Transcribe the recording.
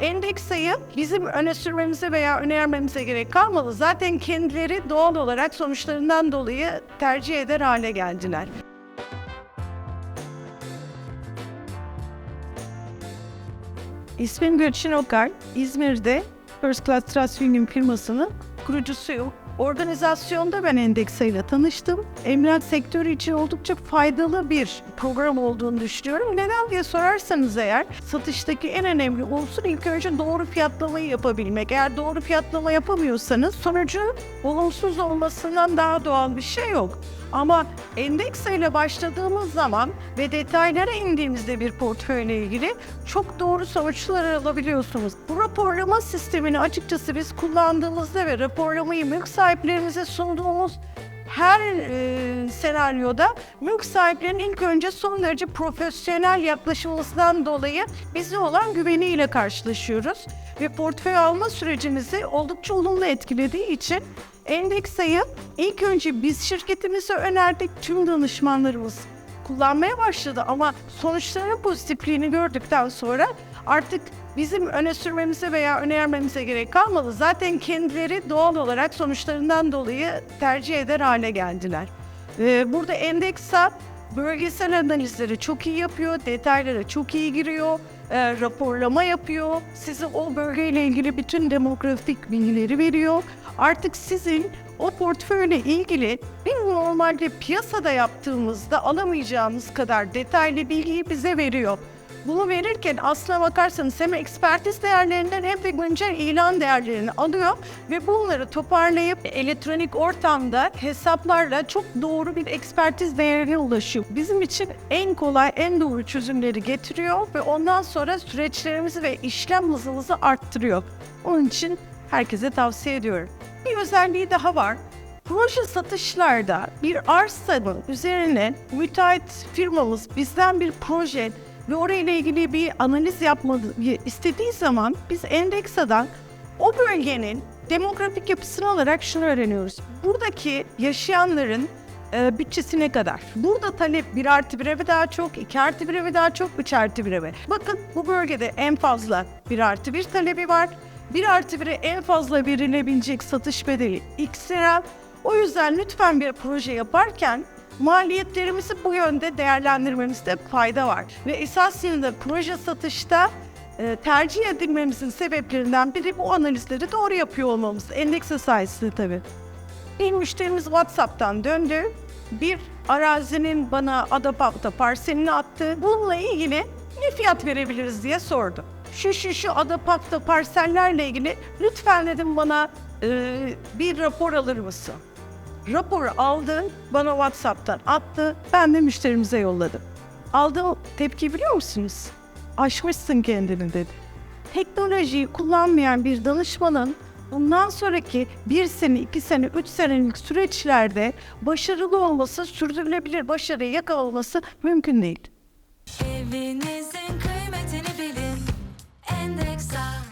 Endeks sayı bizim öne sürmemize veya önermemize gerek kalmadı. Zaten kendileri doğal olarak sonuçlarından dolayı tercih eder hale geldiler. İsmim Gülçin Okar. İzmir'de First Class Trust Union firmasının kurucusuyum. Organizasyonda ben Endeksa ile tanıştım. Emlak sektörü için oldukça faydalı bir program olduğunu düşünüyorum. Neden diye sorarsanız eğer satıştaki en önemli unsur ilk önce doğru fiyatlamayı yapabilmek. Eğer doğru fiyatlama yapamıyorsanız sonucu olumsuz olmasından daha doğal bir şey yok. Ama endeksa ile başladığımız zaman ve detaylara indiğimizde bir portföyle ilgili çok doğru sonuçlar alabiliyorsunuz. Bu raporlama sistemini açıkçası biz kullandığımızda ve raporlamayı mülk sahiplerimize sunduğumuz her e, senaryoda mülk sahiplerinin ilk önce son derece profesyonel yaklaşımımızdan dolayı bize olan güveniyle karşılaşıyoruz. Ve portföy alma sürecimizi oldukça olumlu etkilediği için Endeksa'yı ilk önce biz şirketimize önerdik. Tüm danışmanlarımız kullanmaya başladı ama sonuçların pozitifliğini gördükten sonra artık bizim öne sürmemize veya önermemize gerek kalmadı. Zaten kendileri doğal olarak sonuçlarından dolayı tercih eder hale geldiler. Ee, burada Endeksa bölgesel analizleri çok iyi yapıyor, detaylara çok iyi giriyor, e, raporlama yapıyor, size o bölgeyle ilgili bütün demografik bilgileri veriyor. Artık sizin o portföyle ilgili bir normalde piyasada yaptığımızda alamayacağımız kadar detaylı bilgiyi bize veriyor. Bunu verirken aslına bakarsanız hem ekspertiz değerlerinden hem de güncel ilan değerlerini alıyor ve bunları toparlayıp elektronik ortamda hesaplarla çok doğru bir ekspertiz değerine ulaşıyor. Bizim için en kolay, en doğru çözümleri getiriyor ve ondan sonra süreçlerimizi ve işlem hızımızı arttırıyor. Onun için herkese tavsiye ediyorum. Bir özelliği daha var. Proje satışlarda bir arsanın üzerine müteahhit firmamız bizden bir proje ve orayla ilgili bir analiz yapmayı istediği zaman biz Endeksa'dan o bölgenin demografik yapısını alarak şunu öğreniyoruz. Buradaki yaşayanların e, bütçesi ne kadar? Burada talep 1 artı 1'e mi daha çok, 2 artı 1'e mi daha çok, 3 artı 1'e mi? Bakın bu bölgede en fazla 1 artı 1 talebi var. 1 artı 1'e en fazla verilebilecek satış bedeli X lira. O yüzden lütfen bir proje yaparken maliyetlerimizi bu yönde değerlendirmemizde fayda var. Ve esasında proje satışta e, tercih edilmemizin sebeplerinden biri bu analizleri doğru yapıyor olmamız. Endekse sayesinde tabii. Bir müşterimiz WhatsApp'tan döndü. Bir arazinin bana Adapak'ta parselini attı. Bununla ilgili ne fiyat verebiliriz diye sordu. Şu şu şu Adapak'ta parsellerle ilgili lütfen dedim bana e, bir rapor alır mısın? Raporu aldı, bana WhatsApp'tan attı, ben de müşterimize yolladım. Aldığı tepki biliyor musunuz? Aşmışsın kendini dedi. Teknolojiyi kullanmayan bir danışmanın bundan sonraki bir sene, iki sene, üç senelik süreçlerde başarılı olması, sürdürülebilir başarıyı yakalaması mümkün değil. Evinizin kıymetini bilin. Endeksa.